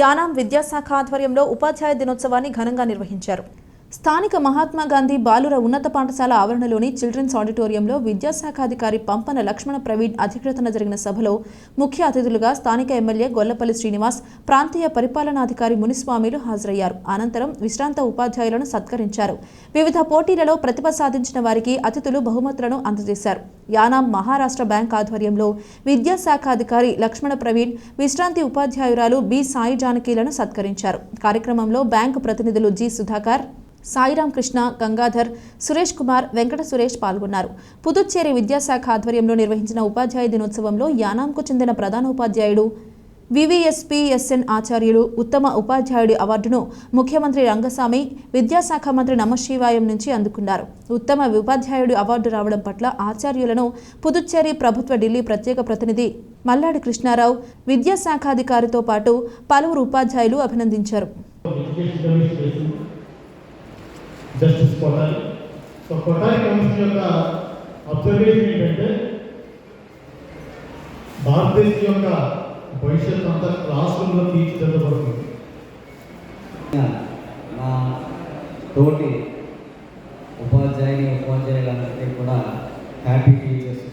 యానాం విద్యాశాఖ ఆధ్వర్యంలో ఉపాధ్యాయ దినోత్సవాన్ని ఘనంగా నిర్వహించారు. స్థానిక మహాత్మా గాంధీ బాలుర ఉన్నత పాఠశాల ఆవరణలోని చిల్డ్రన్స్ ఆడిటోరియంలో విద్యాశాఖాధికారి పంపన లక్ష్మణ ప్రవీణ్ అధ్యక్షతన జరిగిన సభలో ముఖ్య అతిథులుగా స్థానిక ఎమ్మెల్యే గొల్లపల్లి శ్రీనివాస్ ప్రాంతీయ పరిపాలనాధికారి మునిస్వామిలు హాజరయ్యారు. అనంతరం విశ్రాంత ఉపాధ్యాయులను సత్కరించారు. వివిధ పోటీలలో ప్రతిభ సాధించిన వారికి అతిథులు బహుమతులను అందజేశారు. యానాం మహారాష్ట్ర బ్యాంక్ ఆధ్వర్యంలో విద్యాశాఖాధికారి లక్ష్మణ ప్రవీణ్ విశ్రాంతి ఉపాధ్యాయురాలు బి సాయి జానకీలను సత్కరించారు. కార్యక్రమంలో బ్యాంకు ప్రతినిధులు జి సుధాకర్ సాయిరాం కృష్ణ గంగాధర్ సురేష్ కుమార్ వెంకట సురేష్ పాల్గొన్నారు. పుదుచ్చేరి విద్యాశాఖ ఆధ్వర్యంలో నిర్వహించిన ఉపాధ్యాయ దినోత్సవంలో యానాంకు చెందిన ప్రధాన ఉపాధ్యాయుడు వివిఎస్పిఎస్ఎన్ ఆచార్యులు ఉత్తమ ఉపాధ్యాయుడి అవార్డును ముఖ్యమంత్రి రంగస్వామి విద్యాశాఖ మంత్రి నమశివాయం నుంచి అందుకున్నారు. ఉత్తమ ఉపాధ్యాయుడి అవార్డు రావడం పట్ల ఆచార్యులను పుదుచ్చేరి ప్రభుత్వ ఢిల్లీ ప్రత్యేక ప్రతినిధి మల్లాడి కృష్ణారావు విద్యాశాఖాధికారితో పాటు పలువురు ఉపాధ్యాయులు అభినందించారు. కొటారి సో కొటారి కమిషన్ యొక్క అబ్జర్వేషన్ ఏంటంటే భారతదేశం యొక్క భవిష్యత్ అంతా క్లాస్ రూమ్లో తీర్చిదిద్దబడుతుంది. నా తోటి ఉపాధ్యాయుని ఉపాధ్యాయులందరికీ కూడా హ్యాపీ టీచర్స్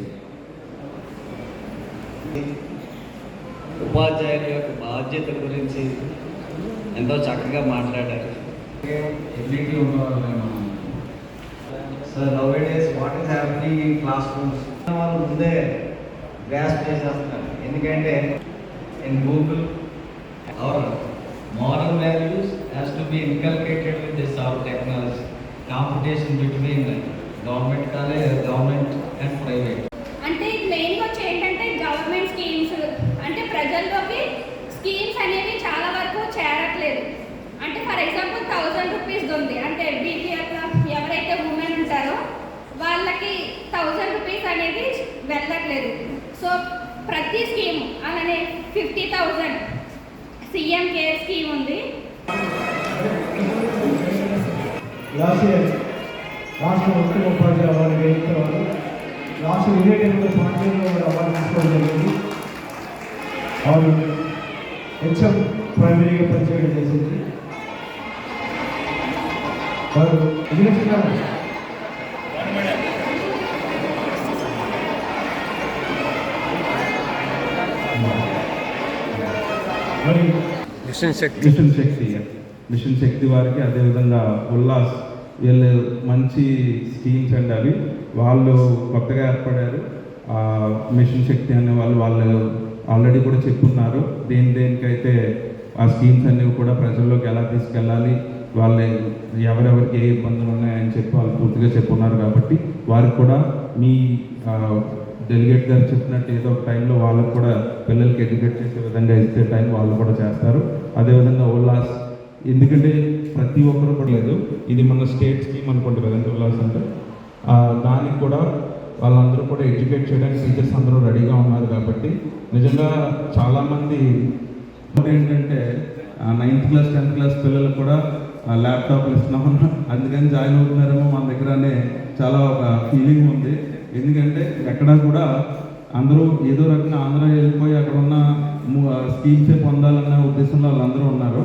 డే ఉపాధ్యాయుల యొక్క బాధ్యతల గురించి ఎంతో చక్కగా మాట్లాడారు. ఎబిలిటీ ఉన్నవాళ్ళు sir days what is happy in classrooms వాళ్ళు ముందే గ్యాస్ చేసేస్తున్నారు. ఎందుకంటే in Google our moral values has to be inculcated with this our technology competition between government కానీ గవర్నమెంట్ థౌజండ్ రూపీస్ అనేది వెళ్ళట్లేదు. సో ప్రతి స్కీమ్ అలానే fifty thousand CM care scheme ఉంది. లాస్ట్ రాష్ట్ర ఉత్తమ ఉపాధ్యాయ అవార్డు రాష్ట్ర విజయనగరంలో పార్టీలో అవార్డు తీసుకోవడం జరిగింది. హెచ్ఎం ప్రైమరీగా పనిచేయడం చేసింది. వారు మరి mission Shakti. Mission Shakti. Mission Shakti వారికి అదేవిధంగా ఉల్లాస్ వీళ్ళు మంచి స్కీమ్స్ అండి అవి. వాళ్ళు కొత్తగా ఏర్పడారు. మిషన్ శక్తి అనే వాళ్ళు వాళ్ళు ఆల్రెడీ కూడా చెప్పున్నారు. దేని దేనికైతే ఆ స్కీమ్స్ అన్నీ కూడా ప్రజల్లోకి ఎలా తీసుకెళ్ళాలి వాళ్ళు ఎవరెవరికి ఏ ఇబ్బందులు ఉన్నాయని చెప్పి వాళ్ళు పూర్తిగా చెప్పున్నారు కాబట్టి వారికి కూడా మీ డెలిగేట్ గారు చెప్పినట్టు ఏదో ఒక టైంలో వాళ్ళకు కూడా పిల్లలకి ఎడ్యుకేట్ చేసే విధంగా ఇచ్చే టైం వాళ్ళు కూడా చేస్తారు. అదేవిధంగా ఉల్లాస్ ఎందుకంటే ప్రతి ఒక్కరు కూడా లేదు. ఇది మన స్టేట్ స్కీమ్ అనుకుంటారు కదండి ఉల్లాస్ అంటే. దానికి కూడా వాళ్ళందరూ కూడా ఎడ్యుకేట్ చేయడానికి టీచర్స్ అందరూ రెడీగా ఉన్నారు కాబట్టి నిజంగా చాలామంది ఏంటంటే నైన్త్ క్లాస్ టెన్త్ క్లాస్ పిల్లలు కూడా ల్యాప్టాప్లు ఇస్తున్నాం అందుకని జాయిన్ అవుతున్నారేమో మన దగ్గరనే చాలా ఒక ఫీలింగ్ ఉంది. ఎందుకంటే ఎక్కడా కూడా అందరూ ఏదో రకంగా ఆంధ్ర వెళ్ళిపోయి అక్కడ ఉన్న స్కీమ్సే పొందాలన్న ఉద్దేశంలో వాళ్ళందరూ ఉన్నారు.